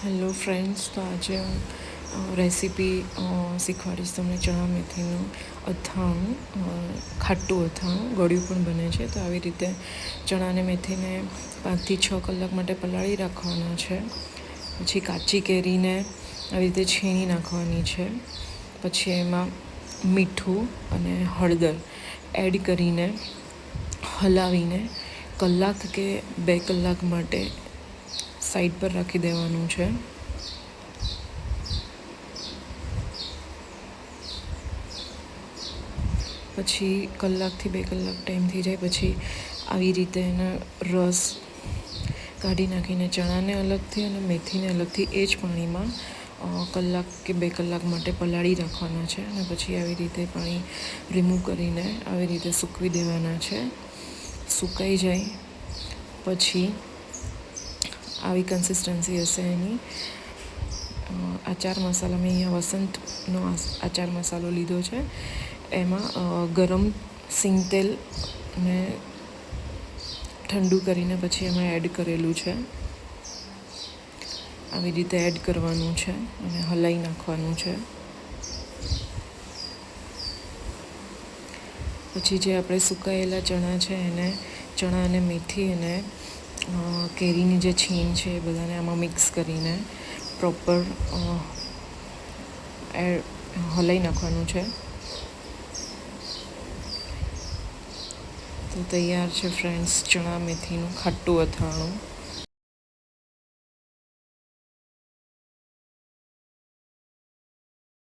Hello friends તો આજે હું રેસીપી શીખવાડીશ તમને ચણા મેથીનું અથાણું ખાટું અથાણું. ગળ્યું પણ બને છે. તો આવી રીતે ચણાને મેથીને પાંચથી છ કલાક માટે પલાળી રાખવાના છે. પછી કાચી કેરીને આવી રીતે છીણી નાખવાની છે. પછી એમાં મીઠું અને હળદર એડ કરીને હલાવીને કલાક કે બે કલાક માટે સાઈડ પર રાખી દેવાનું છે. પછી કલાકથી બે કલાક ટાઈમ થઈ જાય, પછી આવી રીતે એના રસ કાઢી નાખીને ચણાને અલગથી અને મેથીને અલગથી એ જ પાણીમાં કલાક કે બે કલાક માટે પલાળી રાખવાના છે અને પછી આવી રીતે પાણી રિમૂવ કરીને આવી રીતે સૂકવી દેવાના છે. સુકાઈ જાય. પછી આવી કન્સિસ્ટન્સી હશે એની. આચાર મસાલા મેં અહીંયા વસંતનો આચાર મસાલો લીધો છે. એમાં ગરમ સિંગ તેલ ને ઠંડુ કરીને પછી એમાં એડ કરેલું છે. આવી રીતે એડ કરવાનું છે અને હલાઈ નાખવાનું છે. પછી જે આપણે સુકાયેલા ચણા છે એને, ચણા અને મેથી અને કેરીની જે છીણ છે એ બધાને આમાં મિક્સ કરીને પ્રોપર હલાઈ નાખવાનું છે. તો તૈયાર છે ફ્રેન્ડ્સ ચણા, મેથીનું ખાટું અથાણું.